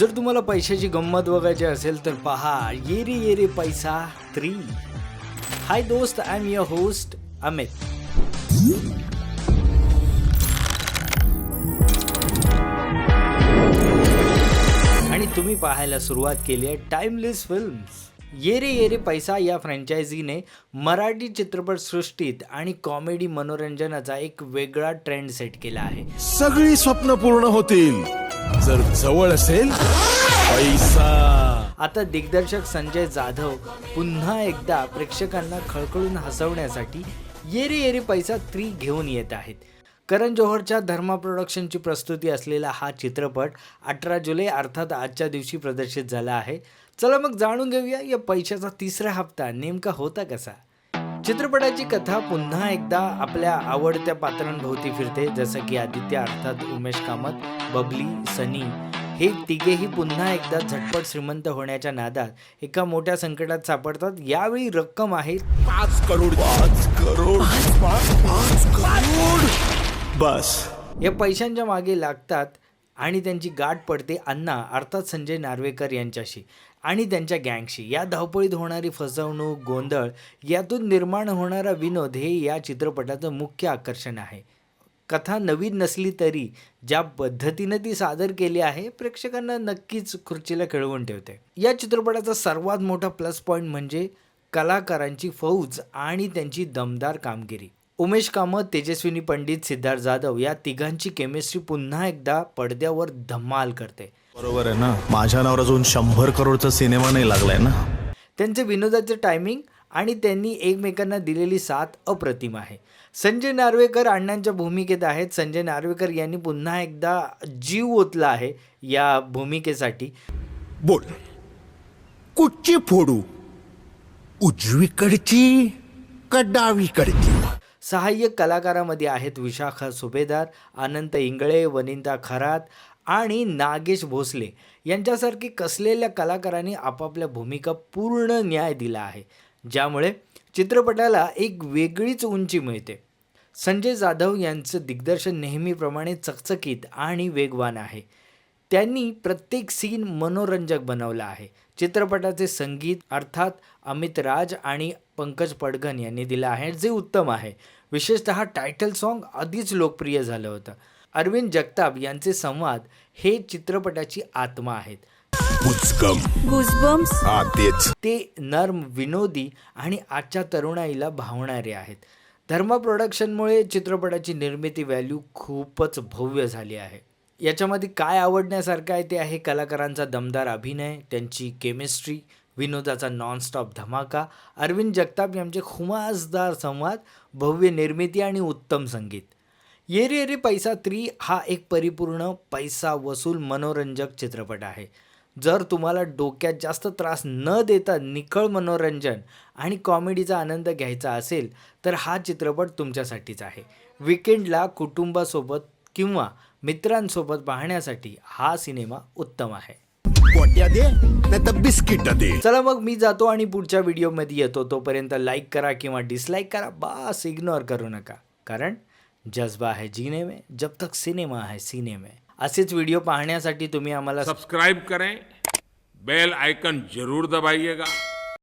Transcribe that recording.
जर तुम्हाला पैशाची गंमत बघायची असेल तर पहा येरे येरे पैसा थ्री हाय दोस्त I am your host Amit आणि तुम्ही पाहायला सुरुवात केली आहे टाइमलेस फिल्म्स येरे येरे पैसा या फ्रँचायझीने मराठी चित्रपटसृष्टीत आणि कॉमेडी मनोरंजनाचा एक वेगळा ट्रेंड सेट केला आहे. सगळी स्वप्न पूर्ण होतील. जर जवळ असेल पैसा. आता दिग्दर्शक संजय जाधव पुन्हा एकदा प्रेक्षकांना खळखळून हसवण्यासाठी येरे येरे पैसा थ्री घेऊन येत आहेत. करण जोहरच्या धर्मा प्रोडक्शनची प्रस्तुती असलेला हा चित्रपट अठरा जुलै अर्थात आजच्या दिवशी प्रदर्शित झाला आहे. चला मग जाणून घेऊया या पैशाचा तिसरा हप्ता नेमका होता कसा? चित्रपटाची कथा पुन्हा एकदा आपल्या आवडत्या पात्रांभोवती फिरते जसं की आदित्य अर्थात उमेश कामत बबली सनी. हे तिघेही पुन्हा एकदा झटपट श्रीमंत होण्याच्या नादात एका मोठ्या संकटात सापडतात. यावेळी रक्कम आहे पाच करोड. पाच करोड. पाच करोड. बस. या पैशांच्या मागे लागतात आणि त्यांची गाठ पडते अण्णा अर्थात संजय नार्वेकर यांच्याशी. आणि त्यांच्या गँगशी. या धावपळीत होणारी फसवणूक गोंधळ यातून निर्माण होणारा विनोद हे या चित्रपटाचं मुख्य आकर्षण आहे. कथा नवीन नसली तरी ज्या पद्धतीनं ती सादर केली आहे प्रेक्षकांना नक्कीच खुर्चीला खेळवून ठेवते. या चित्रपटाचा सर्वात मोठा प्लस पॉईंट म्हणजे कलाकारांची फौज आणि त्यांची दमदार कामगिरी. उमेश कामत तेजस्विनी पंडित सिद्धार्थ जाधव या तिघांची केमिस्ट्री पुन्हा एकदा पडद्यावर धमाल करते. बरोबर आहे ना? माझ्या नावावर अजून शंभर करोडचा सिनेमा नाही लागलाय ना? त्यांचे विनोदाचे टायमिंग आणि त्यांनी एकमेकांना दिलेली साथ अप्रतिम आहे. संजय नार्वेकर अण्णांच्या भूमिकेत आहेत. संजय नार्वेकर यांनी पुन्हा एकदा जीव ओतला आहे या भूमिकेसाठी. बोल. कुठची फोडू? उजवीकडची का डावीकडची? सहाय्यक कलाकारामध्ये आहेत विशाखा सुभेदार अनंत इंगळे वनिता खरात आणि नागेश भोसले. यांच्यासारखी कसलेल्या कलाकारांनी आपापल्या भूमिका पूर्ण न्याय दिला आहे. ज्यामुळे चित्रपटाला एक वेगळीच उंची मिळते. संजय जाधव यांचं दिग्दर्शन नेहमीप्रमाणे चकचकीत आणि वेगवान आहे. त्यांनी प्रत्येक सीन मनोरंजक बनवला आहे. चित्रपटाचे संगीत अर्थात अमित राज आणि पंकज पडघन यांनी दिलं आहे जे उत्तम आहे. विशेषतः टायटल सॉन्ग आधीच लोकप्रिय झालं होतं. अरविंद जगताप यांचे संवाद हे चित्रपटाची आत्मा आहेत. ते नर्म विनोदी आणि आजच्या तरुणाईला भावणारे आहेत. धर्मा प्रोडक्शनमुळे चित्रपटाची निर्मिती व्हॅल्यू खूपच भव्य झाली आहे. याच्यामध्ये काय आवडण्यासारखं आहे ते आहे कलाकारांचा दमदार अभिनय त्यांची केमिस्ट्री विनोदाचा नॉनस्टॉप धमाका अरविंद जगताप यांचे खुमासदार संवाद भव्य निर्मिती आणि उत्तम संगीत. येरे येरे पैसा थ्री हा एक परिपूर्ण पैसा वसूल मनोरंजक चित्रपट आहे. जर तुम्हाला डोक्यात जास्त त्रास न देता निखळ मनोरंजन आणि कॉमेडीचा आनंद घ्यायचा असेल तर हा चित्रपट तुमच्यासाठीच आहे. विकेंडला कुटुंबासोबत किंवा मित्रांसोबत पाहण्यासाठी हा सिनेमा उत्तम आहे. बिस्किट दे. चला मग मी जातो आणि पुढच्या व्हिडिओमध्ये येतो. तोपर्यंत लाईक करा किंवा डिसलाईक करा. बस इग्नोर करू नका. कारण जज्बा है जीने में जब तक सिनेमा है सीने में असेच व्हिडिओ पाहण्यासाठी तुम्ही आम्हाला सब्सक्राइब करें. बेल आइकन जरूर दबाइएगा.